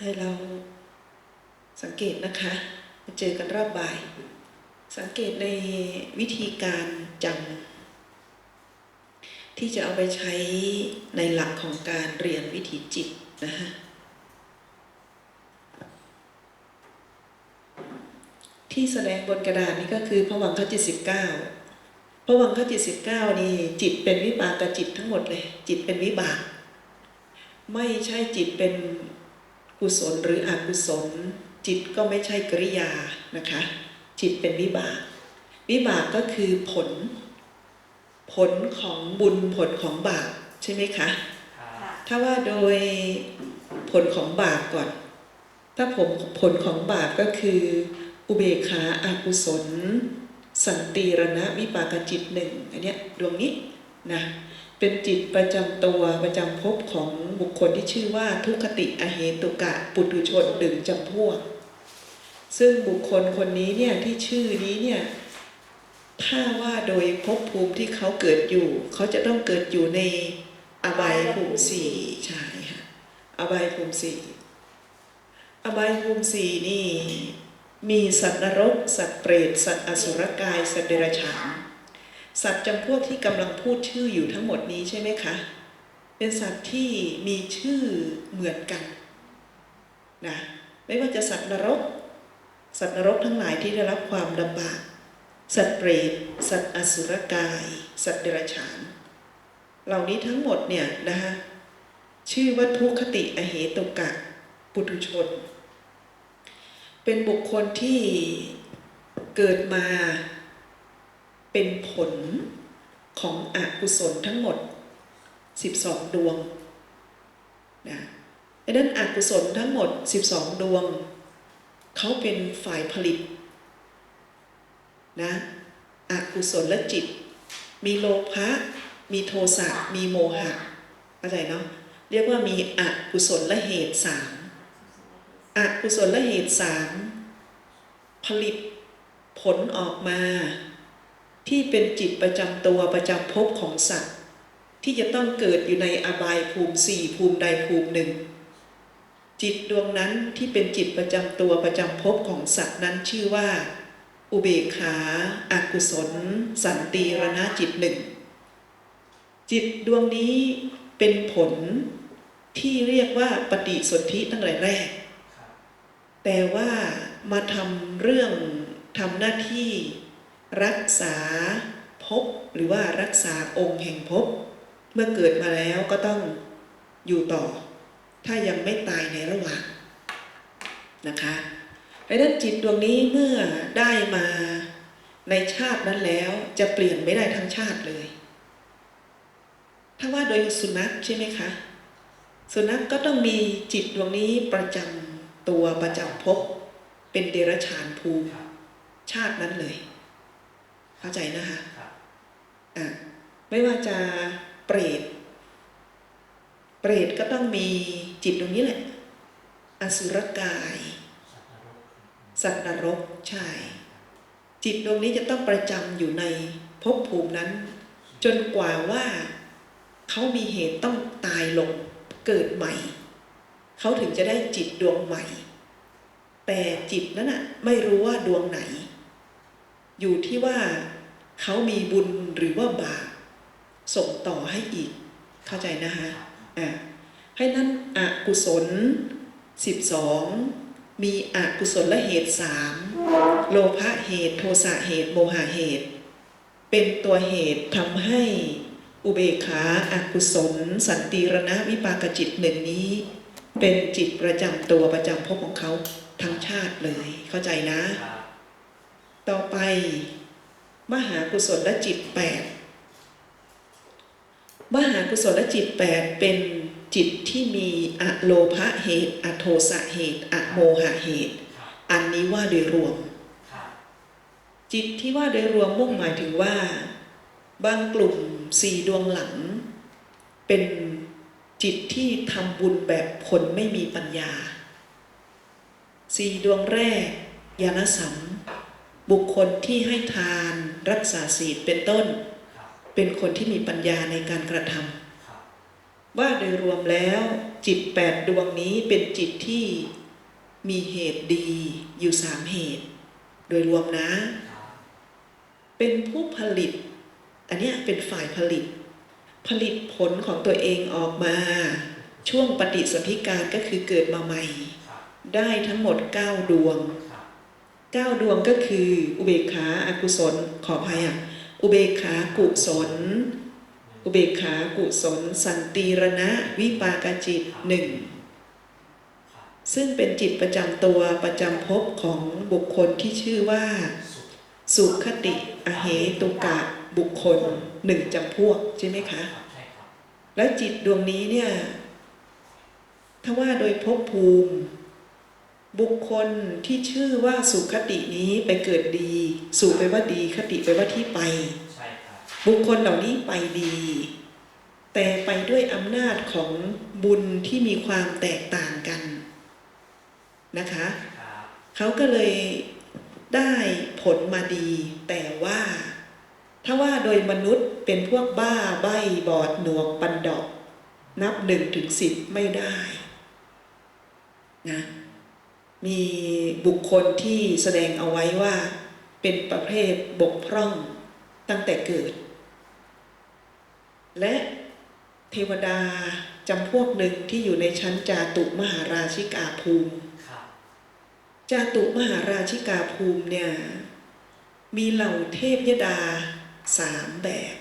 ให้เราสังเกตนะคะมาเจอกันรอบบ่าย สังเกตในวิธีการจำที่จะเอาไปใช้ในหลักของการเรียนวิถีจิตนะคะที่แสดงบนกระดาษนี่ก็คือพระวังคจิตสิบเก้าพระวังคจิตสิบเก้านี่จิตเป็นวิบากกับจิตทั้งหมดเลย จิตเป็นวิบาก ไม่ใช่จิตเป็น กุศลหรืออกุศล จิตก็ไม่ใช่กริยานะคะ จิตเป็นวิบาก วิบากก็คือผล ผลของบุญผลของบาปใช่ไหมคะค่ะถ้าว่าโดยผลของบาปก่อน ถ้าผมผลของบาปก็คืออุเบกขาอากุศล สันติรณะวิปากจิตหนึ่งอันเนี้ยดวงนี้นะ เป็นจิตประจำตัวประจำภพของบุคคลที่ชื่อว่าทุกขติอเหตุกะปุถุชนหนึ่งจำพวก ซึ่งบุคคลคนนี้เนี่ยที่ชื่อนี้เนี่ยถ้าว่าโดยภพภูมิที่เขาเกิดอยู่ เขาจะต้องเกิดอยู่ในอบายภูมิสี่ใช่ค่ะอบายภูมิสี่อบายภูมิสี่นี่ มีสัตว์นรก สัตว์เปรตสัตว์อสุรกาย สัตว์เดรัจฉาน สัตว์จำพวกที่กำลังพูดชื่ออยู่ทั้งหมดนี้ใช่ไหมคะ เป็นสัตว์ที่มีชื่อเหมือนกันนะไม่ว่าจะสัตว์นรก สัตว์นรกทั้งหลายที่ได้รับความลำบาก สัตว์เปรต สัตว์อสุรกาย สัตว์เดรัจฉาน เหล่านี้ทั้งหมดเนี่ยนะคะชื่อว่าทุกขติอเหตุกะ ปุถุชน เป็นบุคคลที่เกิดมา เป็นผลของอกุศลทั้งหมด 12 ดวงนะดังนั้นอกุศลทั้งหมด 12 ดวง เขาเป็นฝ่ายผลิตนะอกุศลและจิต มีโลภะมีโทสะมีโมหะเข้าใจเนาะเรียกว่ามีอกุศลและเหตุสามอกุศละเหตุสามผลิตผลออกมา ที่เป็นจิตประจำตัวประจำภพของสัตว์ ที่จะต้องเกิดอยู่ในอบายภูมิสี่ภูมิใดภูมิหนึ่ง จิตดวงนั้นที่เป็นจิตประจำตัวประจำภพของสัตว์นั้นชื่อว่า อุเบกขาอากุศล สันติรณจิตหนึ่ง จิตดวงนี้เป็นผลที่เรียกว่าปฏิสนธิตั้งแต่แรก แต่ว่ามาทำเรื่องทำหน้าที่ รักษาภพหรือว่ารักษาองค์แห่งภพเมื่อเกิดมาแล้วก็ต้องอยู่ต่อ ถ้ายังไม่ตายในระหว่างนะคะดังนั้นจิตดวงนี้เมื่อได้มาในชาตินั้นแล้วจะเปลี่ยนไม่ได้ทั้งชาติเลย ถ้าว่าโดยสุนัขใช่ไหมคะ สุนัขก็ต้องมีจิตดวงนี้ประจำตัวประจำภพเป็นเดรัจฉานภูมิชาตินั้นเลย เข้าใจนะคะครับอะไม่ว่าจะเปรต เปรตก็ต้องมีจิตตรงนี้แหละ อสุรกาย สัตว์นรกสัตว์นรกใช่ จิตดวงนี้จะต้องประจำอยู่ในภพภูมินั้น จนกว่าว่าเขามีเหตุต้องตายลงเกิดใหม่ เขาถึงจะได้จิตดวงใหม่ แต่จิตนั้นน่ะไม่รู้ว่าดวงไหน อยู่ที่ว่าเขามีบุญหรือว่าบาปส่งต่อให้อีก เข้าใจนะคะอะให้นั้นอกุศล 12 มีอกุศลละเหตุสามโลภะเหตุ โทสะเหตุโมหะเหตุ เป็นตัวเหตุทำให้อุเบกขาอากุศล สันติรณวิปากจิตหนึ่งนี้ เป็นจิตประจำตัวประจำภพของเขาทั้งชาติเลยเข้าใจนะ ต่อไป มหากุศลจิตแปดมหากุศลจิตแปดเป็นจิตที่มีอโลภะเหตุ อโทสะเหตุ อโมหะเหตุ อันนี้ว่าโดยรวม จิตที่ว่าโดยรวมมุ่งหมายถึงว่า บางกลุ่มสี่ดวงหลัง เป็นจิตที่ทำบุญแบบคนไม่มีปัญญาสี่ดวงแรกยานสัม บุคคลที่ให้ทานรักษาศีลเป็นต้นครับเป็นคนที่มีปัญญาในการกระทำครับว่าโดยรวมแล้วจิตแปดดวงนี้เป็นจิตที่มีเหตุดีอยู่สามเหตุ โดยรวมนะครับเป็นผู้ผลิต อันเนี้ยเป็นฝ่ายผลิต ผลิตผลของตัวเองออกมา ช่วงปฏิสนธิการก็คือเกิดมาใหม่ครับได้ทั้งหมด 9 ดวงครับ 9 ดวงก็คืออุเบกขาอากุศลขออภัยอะอุเบกขากุศล อุเบกขากุศล สันติรณะวิปากจิตหนึ่งครับซึ่งเป็นจิตประจำตัวประจำภพของบุคคลที่ชื่อว่า สุขสุขติอเหตุกะบุคคลหนึ่งจำพวกใช่ไหมคะครับใช่ครับแล้วจิตดวงนี้เนี่ยถ้าว่าโดยภพภูมิ บุคคลที่ชื่อว่าสุขตินี้ไปเกิดดีสุไปลว่าดีคติไปลว่าที่ไปใช่ครับบุคคลเหล่านี้ไปดี แต่ไปด้วยอำนาจของบุญที่มีความแตกต่างกันนะคะครับเขาก็เลยได้ผลมาดี แต่ว่า ถ้าว่าโดยมนุษย์เป็นพวกบ้าใบ้บอดหนวกปันดอก นับหนึ่งถึงสิบไม่ได้นะ มีบุคคลที่แสดงเอาไว้ว่าเป็นประเภทบกพร่องตั้งแต่เกิด และเทวดาจำพวกหนึ่งที่อยู่ในชั้นจาตุมหาราชิกาภูมิครับจาตุมหาราชิกาภูมิเนี่ยมีเหล่าเทพยดาสามแบบ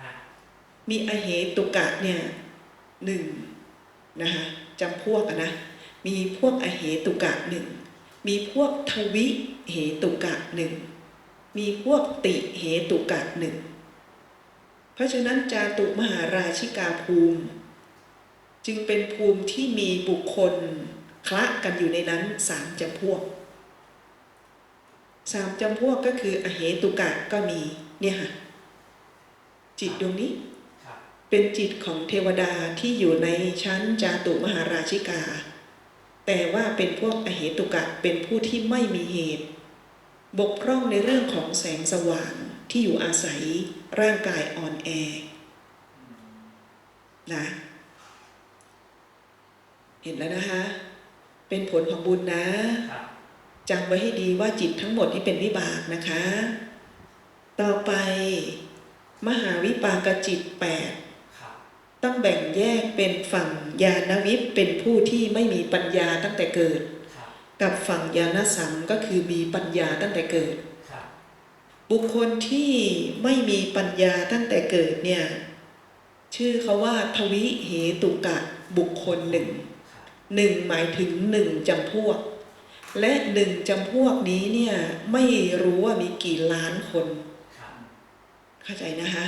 ฮะมีอเหตุกะเนี่ยหนึ่งนะคะจำพวกอะนะ มีพวกอเหตุกะหนึ่ง มีพวกทวิเหตุกะหนึ่ง มีพวกติเหตุกะหนึ่ง เพราะฉะนั้นจาตุมหาราชิกาภูมิ จึงเป็นภูมิที่มีบุคคลคละกันอยู่ในนั้นสามจำพวกสามจำพวกก็คืออเหตุกะก็มีเนี่ยค่ะจิตดวงนี้ครับเป็นจิตของเทวดาที่อยู่ในชั้นจาตุมหาราชิกา แต่ว่าเป็นพวกอเหตุกะเป็นผู้ที่ไม่มีเหตุ บกพร่องในเรื่องของแสงสว่างที่อยู่อาศัยร่างกายอ่อนแอนะเห็นแล้วนะคะ เป็นผลของบุญนะครับจำไว้ให้ดีว่าจิตทั้งหมดนี่เป็นวิบากนะคะ ต่อไป มหาวิปากจิตแปด ต้องแบ่งแยกเป็นฝั่งญาณวิปเป็นผู้ที่ไม่มีปัญญาตั้งแต่เกิดครับกับฝั่งญาณสัมก็คือมีปัญญาตั้งแต่เกิดครับบุคคลที่ไม่มีปัญญาตั้งแต่เกิดเนี่ยชื่อเขาว่าทวิเหตุกะบุคคลหนึ่งครับหนึ่งหมายถึงหนึ่งจำพวก และหนึ่งจำพวกนี้เนี่ยไม่รู้ว่ามีกี่ล้านคนครับเข้าใจนะคะ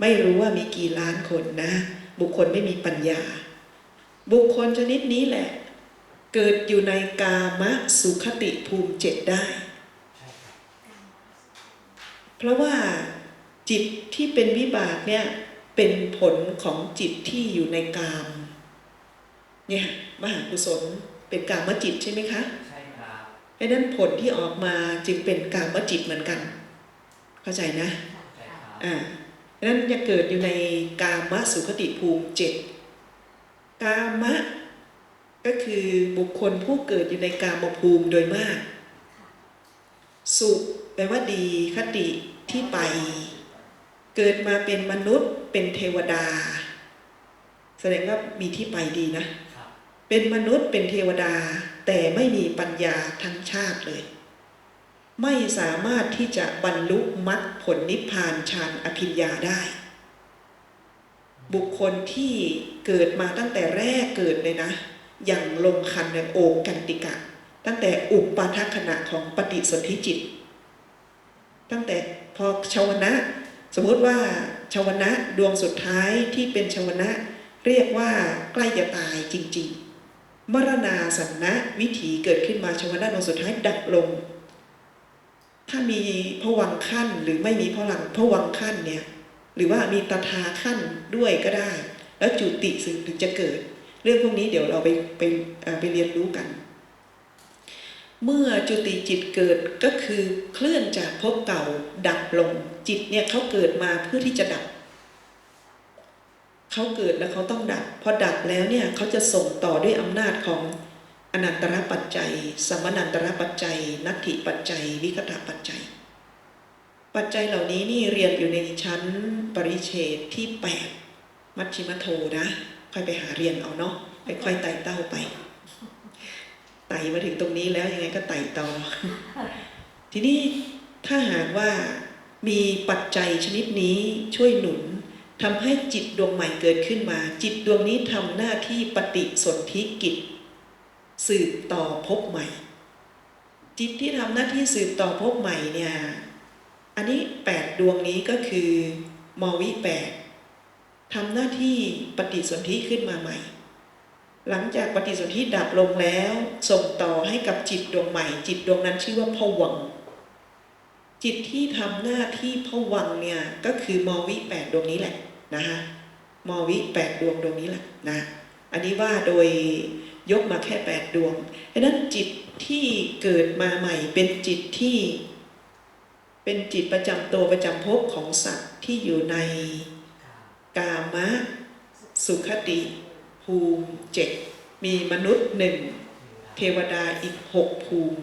ไม่รู้ว่ามีกี่ล้านคนนะ บุคคลไม่มีปัญญา บุคคลชนิดนี้แหละ เกิดอยู่ในกามะสุขติภูมิเจ็ดได้ใช่ครับเพราะว่าจิตที่เป็นวิบากเนี่ยเป็นผลของจิตที่อยู่ในกาม เนี่ยมหากุศลเป็นกามจิตใช่ไหมคะใช่ครับเพราะฉะนั้นผลที่ออกมาจึงเป็นกามจิตเหมือนกัน เข้าใจนะใช่ครับอ่าเพราะฉะ นั้นจะเกิดอยู่ในกามสุขติภูมิเจ็ดกามะ ก็คือบุคคลผู้เกิดอยู่ในกามภูมิโดยมาก สุขแปลว่าดีคติที่ไป เกิดมาเป็นมนุษย์เป็นเทวดา แสดงว่ามีที่ไปดีนะครับเป็นมนุษย์เป็นเทวดา แต่ไม่มีปัญญาทั้งชาติเลย ไม่สามารถที่จะบรรลุมรรคผลนิพพานฌานอภิญญาได้ บุคคลที่เกิดมาตั้งแต่แรกเกิดเลยนะ อย่างลงคันในโอกกันติกะ ตั้งแต่อุปาทขณะของปฏิสนธิจิต ตั้งแต่พอชาวนะ สมมติว่าชาวนะดวงสุดท้ายที่เป็นชาวนะ เรียกว่าใกล้จะตายจริง ๆ มรณาสันนะวิถีเกิดขึ้นมาชาวนะดวงสุดท้ายดับลง ถ้ามีพวังขั้นหรือไม่มีพลังพวังขั้นเนี่ยหรือว่ามีตถาขั้นด้วยก็ได้ แล้วจุติสึงถึงจะเกิด เรื่องพวกนี้เดี๋ยวเราไปไปไปเรียนรู้กัน เมื่อจุติจิตเกิดก็คือเคลื่อนจากภพเก่าดับลงจิตเนี่ยเขาเกิดมาเพื่อที่จะดับเขาเกิดแล้วเขาต้องดับพอดับแล้วเนี่ยเขาจะส่งต่อด้วยอำนาจของ อนันตระปัจจัย สมนันตระปัจจัย นัตถิปัจจัย วิคตะปัจจัย ปัจจัยเหล่านี้นี่เรียนอยู่ในชั้นปริเฉดที่แปดมัชชิมโทนะ ค่อยไปหาเรียนเอาเนาะไปค่อยไต่เต้าไปไต่มาถึงตรงนี้แล้วยังไงก็ไต่ต่อ ทีนี้ถ้าหากว่ามีปัจจัยชนิดนี้ช่วยหนุนทำให้จิตดวงใหม่เกิดขึ้นมา จิตดวงนี้ทำหน้าที่ปฏิสนธิกิจ สืบต่อภพใหม่ จิตที่ทำหน้าที่สืบต่อภพใหม่เนี่ยอันนี้แปดดวงนี้ก็คือมวิแปดทำหน้าที่ปฏิสนธิขึ้นมาใหม่ หลังจากปฏิสนธิดับลงแล้ว ส่งต่อให้กับจิตดวงใหม่ จิตดวงนั้นชื่อว่าผวัง จิตที่ทำหน้าที่ผวังเนี่ยก็คือมวิแปดดวงนี้แหละนะคะมวิแปดดวงดวงนี้แหละนะอันนี้ว่าโดย ยกมาแค่แปดดวงดังนั้นจิตที่เกิดมาใหม่ เป็นจิตที่ เป็นจิตประจำตัวประจำภพของสัตว์ที่อยู่ในกามะ สุขติ ภูมิเจ็ดมีมนุษย์หนึ่งเทวดาอีกหกภูมิ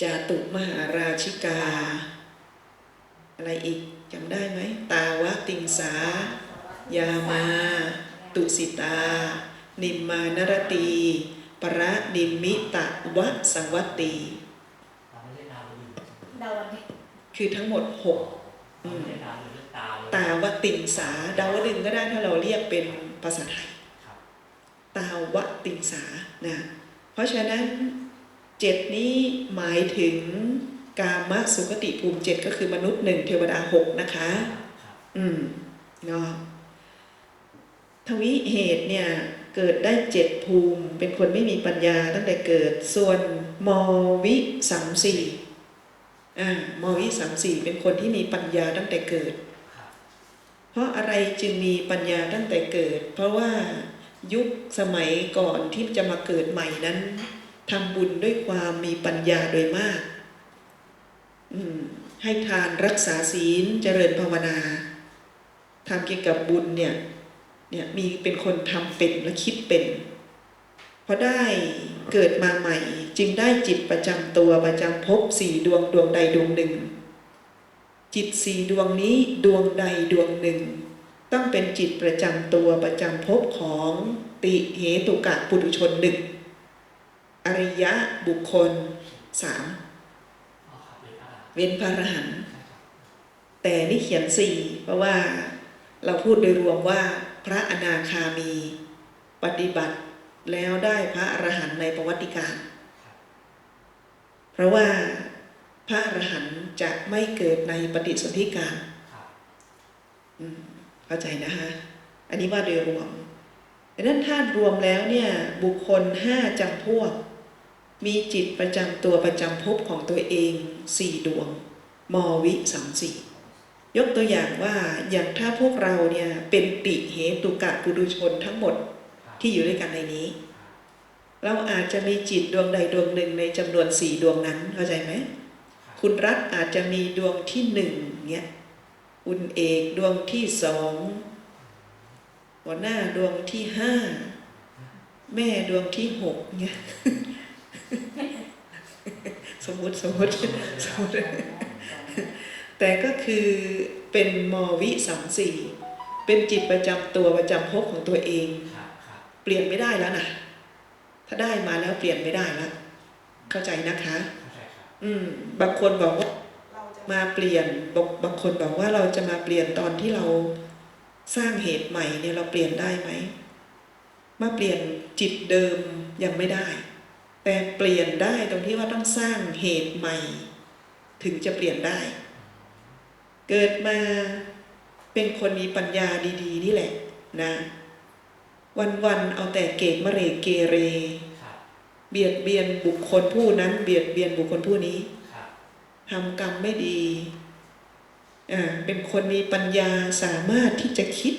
จาตุมหาราชิกา อะไรอีกจำได้ไหม ตาวะติงสา ยามา ตุสิตา นิมมานรตี ประนิมมิตะวะสังวัตตีเราไม่ได้ดาวดึงดาววันนี้คือทั้งหมดหกเราไม่ได้ดาวดึงเรื่องตาเลยตาวติงสา ดาวดึงก็ได้ถ้าเราเรียกเป็นภาษาไทยครับตาวติงสานะเพราะฉะนั้นเจ็ดนี้หมายถึงกามสุขติภูมิเจ็ดก็คือมนุษย์หนึ่งเทวดาหกนะคะครับอืมเนาะทวิเหตุเนี่ย เกิดได้เจ็ดภูมิ เป็นคนไม่มีปัญญาตั้งแต่เกิด ส่วนมวิสัมสีอ่ามวิสัมสีเป็นคนที่มีปัญญาตั้งแต่เกิด เพราะอะไรจึงมีปัญญาตั้งแต่เกิด เพราะว่ายุคสมัยก่อนที่จะมาเกิดใหม่นั้นทำบุญด้วยความมีปัญญาโดยมากอืให้ทานรักษาศีลเจริญภาวนาทำเกี่ยวกับบุญเนี่ย เนี่ยมีเป็นคนทำเป็นและคิดเป็นพอได้เกิดมาใหม่ จึงได้จิตประจำตัวประจำภพสี่ดวงดวงใดดวงหนึ่ง จิตสี่ดวงนี้ดวงใดดวงหนึ่ง ต้องเป็นจิตประจำตัวประจำภพของติเหตุกะปุถุชนหนึ่งอริยะบุคคลสามเว้นพระอรหันต์แต่นี่เขียนสี่เพราะว่าเราพูดโดยรวมว่า พระอนาคามี ปฏิบัติแล้วได้พระอรหันต์ในประวัติการ เพราะว่าพระอรหันต์จะไม่เกิดในปฏิสนธิการเข้าใจนะคะ อันนี้ว่าโดยรวมดังนั้นถ้ารวมแล้วเนี่ยบุคคลห้าจำพวก มีจิตประจำตัวประจำภพของตัวเองสี่ดวง มวิสัมสี ยกตัวอย่างว่าอย่างถ้าพวกเราเนี่ยเป็นติเหตุกะปุถุชนทั้งหมดครับที่อยู่ด้วยกันในนี้ เราอาจจะมีจิตดวงใดดวงหนึ่งในจำนวนสี่ดวงนั้นเข้าใจไหมครับคุณรัฐอาจจะมีดวงที่หนึ่งเนี่ยคุณเอกดวงที่สองหัวหน้าดวงที่ห้าแม่ดวงที่หกเนี่ยสมมติสมมติสมมติ แต่ก็คือเป็นมวิสัมสีเป็นจิตประจำตัวประจำภพของตัวเองครับครับเปลี่ยนไม่ได้แล้วนะถ้าได้มาแล้วเปลี่ยนไม่ได้แล้วเข้าใจนะคะเข้าใจครับอืม บางคนบอกว่าเราจะมาเปลี่ยนบางบางคนบอกว่าเราจะมาเปลี่ยนตอนที่เราสร้างเหตุใหม่เนี่ยเราเปลี่ยนได้ไหมมาเปลี่ยนจิตเดิมยังไม่ได้ แต่เปลี่ยนได้ตรงที่ว่าต้องสร้างเหตุใหม่ ถึงจะเปลี่ยนได้ เกิดมาเป็นคนมีปัญญาดีๆ นี่แหละนะ วันๆเอาแต่เกตมะเรเกเรครับเบียดเบียนบุคคลผู้นั้น เบียดเบียนบุคคลผู้นี้ครับทำกรรมไม่ดีอ่าเป็นคนมีปัญญาสามารถที่จะคิด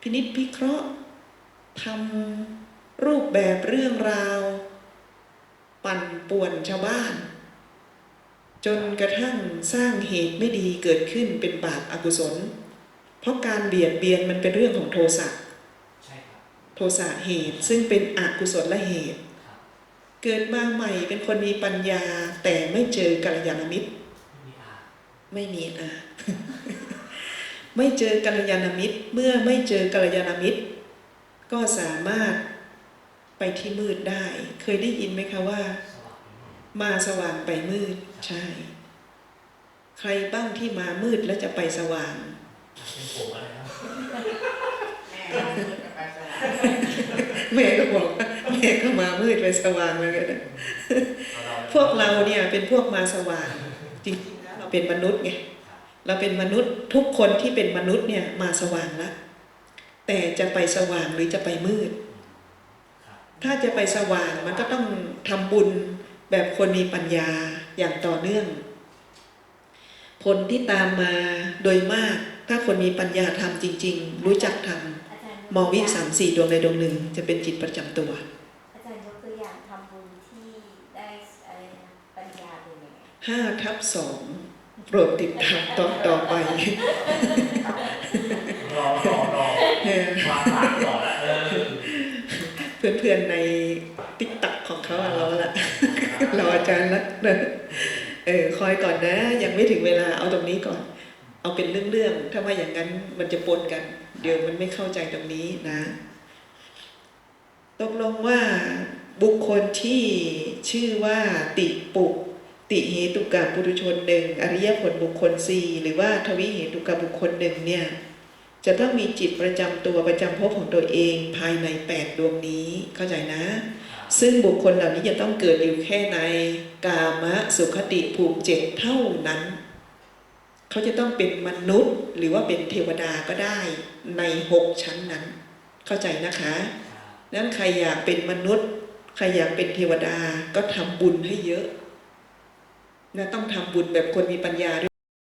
พินิจพิเคราะห์ทำรูปแบบเรื่องราว ปั่นป่วนชาวบ้าน จนกระทั่งสร้างเหตุไม่ดีเกิดขึ้นเป็นบาปอากุศล เพราะการเบียดเบียนมันเป็นเรื่องของโทสะโทสะเหตุซึ่งเป็นอกุศลละเหตุ เกิดมาใหม่เป็นคนมีปัญญาแต่ไม่เจอกัลยาณมิตร ไม่มีอาไม่เจอกัลยาณมิตรเมื่อไม่เจอกัลยาณมิตร ก็สามารถไปที่มืดได้ เคยได้ยินไหมคะว่า มดมาสว่างไปมืดใช่ ใครบ้างที่มามืดแล้วจะไปสว่างอาจเป็นผมอะไรครับแม่ก็พูดกับไปสวรรค์แม่ก็บอกว่าแม่ก็มามืดไปสว่างเลยนะพวกเราเนี่ยเป็นพวกมาสว่างจริงๆแล้วเราเป็นมนุษย์ไงเราเป็นมนุษย์ทุกคนที่เป็นมนุษย์เนี่ยมาสว่างแล้วแต่จะไปสว่างหรือจะไปมืดครับถ้าจะไปสว่างมันก็ต้องทำบุญ แบบคนมีปัญญาอย่างต่อเนื่อง ผลที่ตามมาโดยมากถ้าคนมีปัญญาทำจริง ๆ รู้จักทอาจารย์ำมองวิสามสี่ดวงใดดวงหนึ่ง จะเป็นจิตประจำตัวอาจารย์ยกตัวอย่างทำบุญที่ได้อะไรนะปัญญาเป็นยังไงห้าทับสองโปรดติดตามตอนต่อไปรอรอรอเออวางหลักก่อนละเออเพื่อนๆในติ๊กต็อกของเขาอะรอละ รออาจารย์ละเออคอยก่อนนะ ยังไม่ถึงเวลาเอาตรงนี้ก่อน เอาเป็นเรื่องๆถ้าว่าอย่างนั้นมันจะปนกัน เดี๋ยวมันไม่เข้าใจตรงนี้นะ ตกลงว่าบุคคลที่ชื่อว่าติปุกติเหตุกะปุถุชนหนึ่งอริยผลบุคคลสี่หรือว่าทวิเหตุกะบุคคลหนึ่งเนี่ย จะต้องมีจิตประจำตัวประจำภพของตัวเองภายในแปดดวงนี้เข้าใจนะ ซึ่งบุคคลเหล่านี้จะต้องเกิดอยู่แค่ในกามะสุขติภูมิเจ็ดเท่านั้น เขาจะต้องเป็นมนุษย์หรือว่าเป็นเทวดาก็ได้ในหกชั้นนั้น เข้าใจนะคะนั้นใครอยากเป็นมนุษย์ ใครอยากเป็นเทวดาก็ทำบุญให้เยอะนะต้องทำบุญแบบคนมีปัญญาด้วย